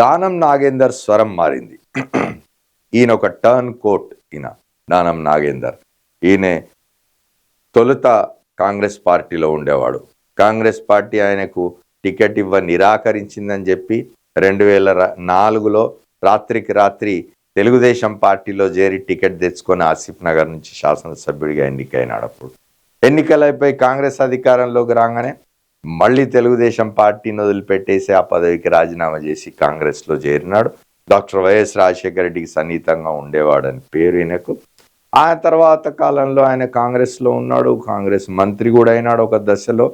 దానం నాగేందర్ స్వరం మారింది. ఈయన ఒక టర్న్ కోట్ ఈయన దానం నాగేందర్. ఈయన తొలుత కాంగ్రెస్ పార్టీలో ఉండేవాడు. కాంగ్రెస్ పార్టీ ఆయనకు టికెట్ ఇవ్వ నిరాకరించిందని చెప్పి రెండు వేల నాలుగులో రాత్రికి రాత్రి తెలుగుదేశం పార్టీలో చేరి టికెట్ తెచ్చుకొని ఆసిఫ్ నగర్ నుంచి శాసనసభ్యుడిగా ఎన్నికైనాడు అప్పుడు. ఎన్నికలైపోయి కాంగ్రెస్ అధికారంలోకి రాగానే మళ్ళీ తెలుగుదేశం పార్టీని వదిలిపెట్టేసి ఆ పదవికి రాజీనామా చేసి కాంగ్రెస్లో చేరినాడు. డాక్టర్ వైఎస్ రాజశేఖర రెడ్డికి సన్నిహితంగా ఉండేవాడని పేరు ఈయనకు. ఆ తర్వాత కాలంలో ఆయన కాంగ్రెస్లో ఉన్నాడు. కాంగ్రెస్ మంత్రి కూడా అయినాడు ఒక దశలో.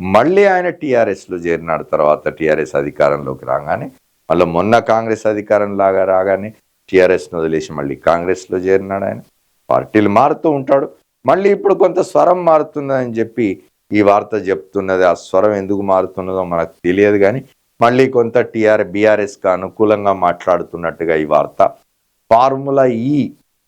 మళ్ళీ ఆయన టీఆర్ఎస్లో చేరినాడు తర్వాత టీఆర్ఎస్ అధికారంలోకి రాగానే. మళ్ళీ మొన్న కాంగ్రెస్ అధికారం లాగా రాగానే టీఆర్ఎస్ను వదిలేసి మళ్ళీ కాంగ్రెస్లో చేరినాడు ఆయన. పార్టీలు మారుతూ ఉంటాడు. మళ్ళీ ఇప్పుడు కొంత స్వరం మారుతుందని చెప్పి ఈ వార్త చెప్తున్నది ఆ స్వరం ఎందుకు మారుతున్నదో మనకు తెలియదు కానీ మళ్ళీ కొంత టీఆర్ బీఆర్ఎస్కి అనుకూలంగా మాట్లాడుతున్నట్టుగా ఈ వార్త. ఫార్ములా ఈ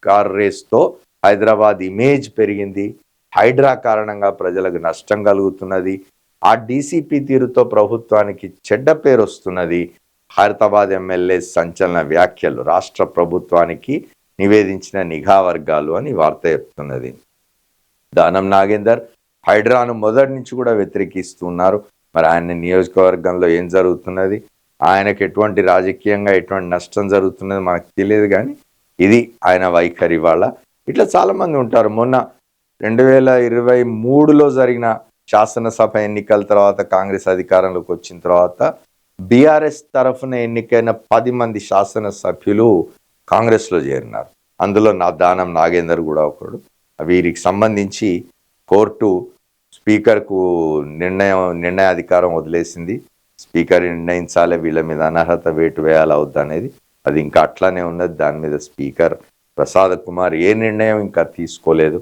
కార్ రేస్తో హైదరాబాద్ ఇమేజ్ పెరిగింది. హైడ్రా కారణంగా ప్రజలకు నష్టం కలుగుతున్నది. ఆ డీసీపీ తీరుతో ప్రభుత్వానికి చెడ్డ పేరు వస్తున్నది. హైదరాబాద్ ఎమ్మెల్యే సంచలన వ్యాఖ్యలు రాష్ట్ర ప్రభుత్వానికి నివేదించిన నిఘా వర్గాలు అని వార్త చెప్తున్నది. దానం నాగేందర్ హైడ్రాను మొదటి నుంచి కూడా వ్యతిరేకిస్తున్నారు. మరి ఆయన నియోజకవర్గంలో ఏం జరుగుతున్నది? ఆయనకు ఎటువంటి రాజకీయంగా ఎటువంటి నష్టం జరుగుతున్నది మనకు తెలియదు కానీ ఇది ఆయన వైఖరి వాళ్ళ. ఇట్లా చాలామంది ఉంటారు. మొన్న రెండు వేల ఇరవై మూడులో జరిగిన శాసనసభ ఎన్నికల తర్వాత కాంగ్రెస్ అధికారంలోకి వచ్చిన తర్వాత బీఆర్ఎస్ తరఫున ఎన్నికైన పది మంది శాసనసభ్యులు కాంగ్రెస్లో చేరినారు. అందులో నా దానం నాగేందర్ కూడా ఒకడు. వీరికి సంబంధించి కోర్టు స్పీకర్కు నిర్ణయం నిర్ణయాధికారం వదిలేసింది. స్పీకర్ నిర్ణయించాలి వీళ్ళ మీద అనర్హత వేటు వేయాలా వద్దా అనేది. అది ఇంకా అట్లానే ఉన్నది. దాని మీద స్పీకర్ ప్రసాద్ కుమార్ ఏ నిర్ణయం ఇంకా తీసుకోలేదు.